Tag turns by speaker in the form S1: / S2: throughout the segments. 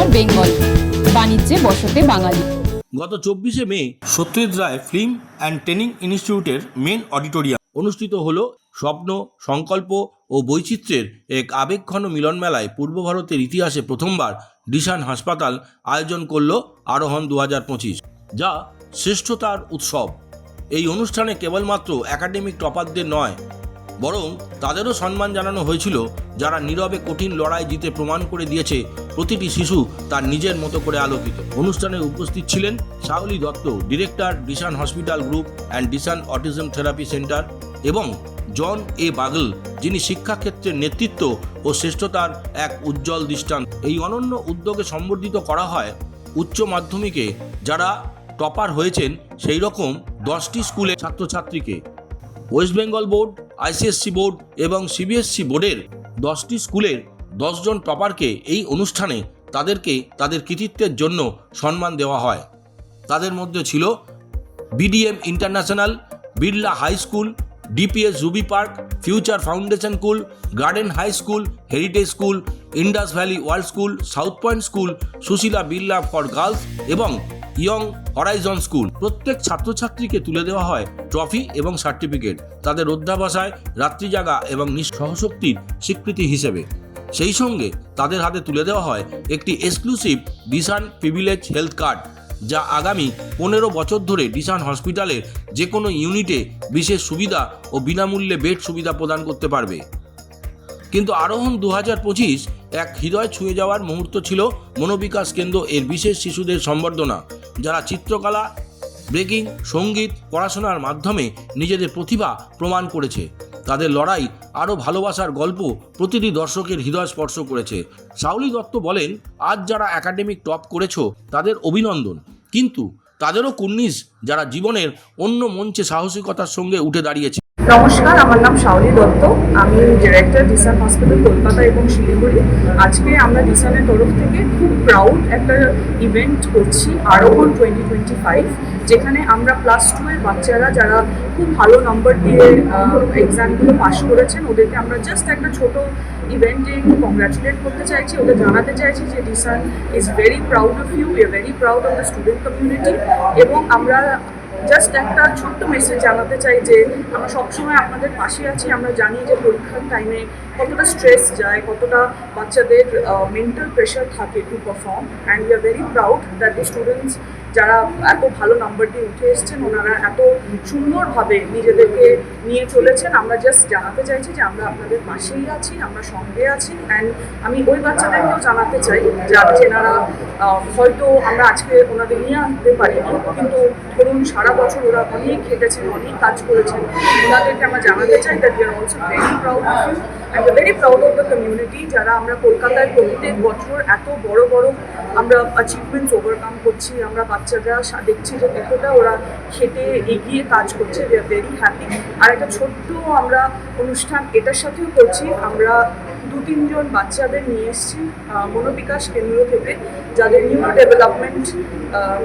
S1: Ignore Bengal, বাণিজ্যে বসতে বাঙালি।
S2: গত চব্বিশে May, Satyajit Ray film and training ইনস্টিটিউটের মেন অডিটোরিয়াম অনুষ্ঠিত হল স্বপ্ন, সংকল্প ও বৈচিত্র্যের এক আবেগঘন মিলন মেলায় পূর্ব ভারতের ইতিহাসে প্রথমবার ডিশান হাসপাতাল আয়োজন করল আরোহণ দু হাজার পঁচিশ, যা শ্রেষ্ঠতার উৎসব। এই অনুষ্ঠানে কেবলমাত্র একাডেমিক টপারদের নয়, বরং তাদেরও সম্মান জানানো হয়েছিল যারা নীরবে কঠিন লড়াই জিতে প্রমাণ করে দিয়েছে প্রতিটি শিশু তার নিজের মতো করে আলোকিত। অনুষ্ঠানে উপস্থিত ছিলেন Shaoli Dutta, director Desun hospital group and Desun autism therapy centre এবং জন এ বাগল, যিনি শিক্ষাক্ষেত্রের নেতৃত্ব ও শ্রেষ্ঠতার এক উজ্জ্বল দৃষ্টান্ত। এই অনন্য উদ্যোগে সম্বর্ধিত করা হয় উচ্চ মাধ্যমিকে যারা টপার হয়েছেন সেই রকম দশটি স্কুলের ছাত্রছাত্রীকে। West Bengal board, ICSC board এবং সিবিএসসি বোর্ডের দশটি স্কুলের দশজন টপারকে এই অনুষ্ঠানে তাদেরকে, তাদের কৃতিত্বের জন্য সম্মান দেওয়া হয়। তাদের মধ্যে ছিল BDM international, Birla high school, DPS Jubi park, future foundation school, garden high school, heritage school, Indus Valley world school, South Point school, Sushila Birla for girls এবং ইয়ং হরাইজন স্কুল। প্রত্যেক ছাত্রছাত্রীকে তুলে দেওয়া হয় ট্রফি এবং সার্টিফিকেট। তাদের অধ্যাবসায় রাত্রি জাগা এবং সহশক্তির স্বীকৃতি হিসেবে। সেই সঙ্গে তাদের হাতে তুলে দেওয়া হয় একটি exclusive Desun privilege health card যা আগামী পনেরো বছর ধরে ডিসান হসপিটালের যে কোনো ইউনিটে বিশেষ সুবিধা ও বিনামূল্যে বেড সুবিধা প্রদান করতে পারবে। কিন্তু আরোহণ দু পঁচিশ এক হৃদয় ছুঁয়ে যাওয়ার মুহূর্ত ছিল মনোবিকাশ কেন্দ্র এর বিশেষ শিশুদের সম্বর্ধনা, যারা চিত্রকলা, ব্রেকিং, সংগীত, পড়াশোনার মাধ্যমে নিজেদের প্রতিভা প্রমাণ করেছে। তাদের লড়াই আরও ভালোবাসার গল্প প্রতিটি দর্শকের হৃদয় স্পর্শ করেছে। সাউলি দত্ত বলেন, আজ যারা একাডেমিক টপ করেছ, তাদের অভিনন্দন। কিন্তু তাদেরও কুর্নিশ যারা জীবনের অন্য মঞ্চে সাহসিকতার সঙ্গে উঠে দাঁড়িয়েছে।
S3: নমস্কার, আমার নাম শাওলি দত্ত। আমি ডিরেক্টর ডিসান হসপিটাল কলকাতা এবং শিলিগুড়ি। আজকে আমরা ডিসানের তরফ থেকে খুব প্রাউড একটা ইভেন্ট করছি আরোহণ টোয়েন্টি টোয়েন্টি ফাইভ যেখানে আমরা ক্লাস টুয়ের বাচ্চারা যারা খুব ভালো নম্বর দিয়ে এক্সামগুলো পাশ করেছেন, ওদেরকে আমরা জাস্ট একটা ছোট ইভেন্টে কংগ্রাচুলেট করতে চাইছি। ওদের জানাতে চাইছি যে Dishan is very proud of you you very proud of the student community এবং আমরা জাস্ট একটা ছোট্ট মেসেজ জানাতে চাই যে, আমরা সবসময় আপনাদের পাশে আছি, আমরা জানি যে পরীক্ষার টাইমে কতটা স্ট্রেস যায়, কতটা বাচ্চাদের মেন্টাল প্রেশার থাকে to perform and we are very proud that the students যারা এত ভালো নাম্বার দিয়ে উঠে এসছেন, ওনারা এত সুন্দরভাবে নিজেদেরকে নিয়ে চলেছেন। আমরা জাস্ট জানাতে চাইছি যে, আমরা আপনাদের পাশেই আছি, আমরা সঙ্গে আছি। অ্যান্ড আমি ওই বাচ্চাদেরকেও জানাতে চাই, যারা যেনারা হয়তো আমরা আজকে ওনাদের নিয়ে আনতে পারিনি, কিন্তু ধরুন সারা বছর ওরা অনেক খেটেছেন অনেক কাজ করেছেন ওনাদেরকে আমরা জানাতে চাই that we are also very proud of you and very proud of the community যারা আমরা কলকাতায় প্রত্যেক বছর এত বড় বড় আমরা অ্যাচিভমেন্টস ওভারকাম করছি, আমরা বাচ্চারা দেখছি যে কতটা ওরা খেটে এগিয়ে কাজ করছে উই আর ভেরি হ্যাপি আর একটা ছোট্ট আমরা অনুষ্ঠান এটার সাথেও করছি, আমরা তিনজন বাচ্চাদের নিয়ে এসেছি মনোবিকাশ কেন্দ্র থেকে, যাদের নিউ ডেভেলপমেন্ট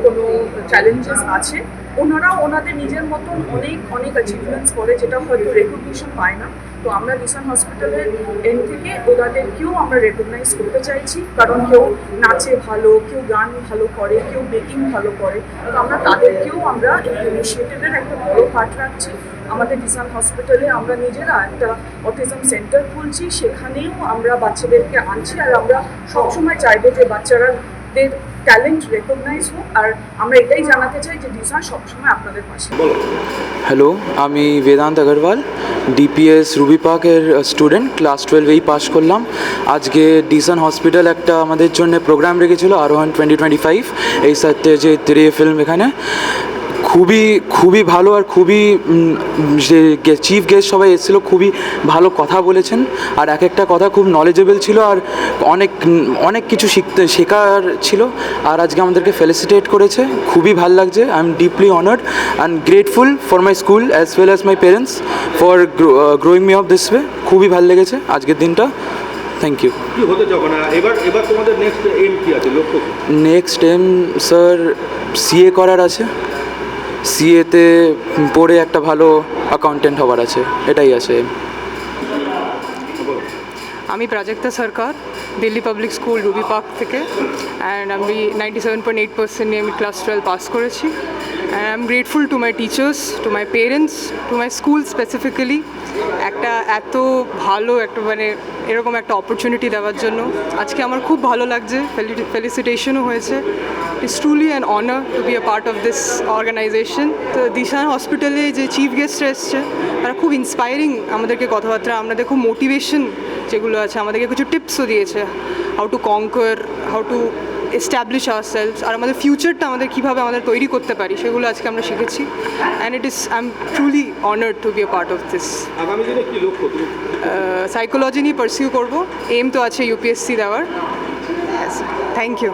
S3: কোনো চ্যালেঞ্জেস আছে। ওনারা ওনাদের নিজের মতন অনেক অনেক অ্যাচিভমেন্টস করে, যেটা হয়তো রেকগনিশন পায় না। তো আমরা নিশান হসপিটালের এন থেকে ওনাদেরকেও আমরা রেকগনাইজ করতে চাইছি। কারণ কেউ নাচে ভালো, কেউ গান ভালো করে, কেউ বেকিং ভালো করে। তো আমরা তাদেরকেও আমরা এই ইনিশিয়েটিভের একটা বড় পার্ট রাখছি। আমাদের ডিসান হসপিটালে আমরা নিজেরা একটা অটিজম সেন্টার খুলছি। সেখানেও আমরা বাচ্চাদেরকে আনছি। আর আমরা সবসময় চাইব যে বাচ্চারাদের ট্যালেন্ট রেকগনাইজ হোক আর আমরা এটাই জানাতে চাই যে ডিজাইন সবসময় আপনাদের পাশে।
S4: হ্যালো আমি বেদান্ত আগরওয়াল ডিপিএস রুবি পার্কের স্টুডেন্ট ক্লাস টুয়েলভেই পাশ করলাম। আজকে ডিসান হসপিটাল একটা আমাদের জন্য প্রোগ্রাম রেখেছিল আরোহণ টোয়েন্টি টোয়েন্টি ফাইভ এই সাথে যে ত্রে ফিল্ম এখানে। খুবই খুবই ভালো আর খুবই যে চিফ গেস্ট সবাই এসেছিল খুবই ভালো কথা বলেছেন। আর এক একটা কথা খুব নলেজেবল ছিল আর অনেক অনেক কিছু শিখতে শেখার ছিল। আর আজকে আমাদেরকে ফেলিসিটেট করেছে। খুবই ভালো লাগছে। I am deeply honoured and grateful for my school as well as my parents for growing me of this way খুবই ভালো লেগেছে আজকের দিনটা। থ্যাংক ইউ
S2: কি হতে চাও? না এবার এবার তোমাদের নেক্সট এম কি আছে? লক্ষ্য
S4: নেক্সট এম স্যার সিএ করার আছে। সিএতে পড়ে একটা ভালো অ্যাকাউন্টেন্ট হবার আছে, এটাই আছে।
S5: আমি Prajakta Sarkar Delhi Public School Ruby Park থেকে। অ্যান্ড আমি ninety seven point eight percent নিয়ে আমি ক্লাস টুয়েলভ পাস করেছি। And I am grateful to my teachers to my parents to my school specifically একটা এত ভালো একটা মানে এরকম একটা অপরচুনিটি দেওয়ার জন্য। আজকে আমার খুব ভালো লাগছে ফেলিসিটেশনও হয়েছে। It's truly an honour to be a part of this organisation তো দিশান হসপিটালে যে চিফ গেস্টরা এসছে, তারা খুব ইন্সপায়ারিং আমাদেরকে কথাবার্তা, আমাদের খুব মোটিভেশন যেগুলো আছে, আমাদেরকে কিছু টিপসও দিয়েছে। How to conquer how to establish our sales আর আমাদের ফিউচারটা আমাদের কীভাবে আমাদের তৈরি করতে পারি সেগুলো আজকে আমরা শিখেছি। And it is I am truly honoured to be a part of this psychology নিয়ে পার্সিউ করব। এম তো আছে ইউপিএসসি দেওয়ার। Thank you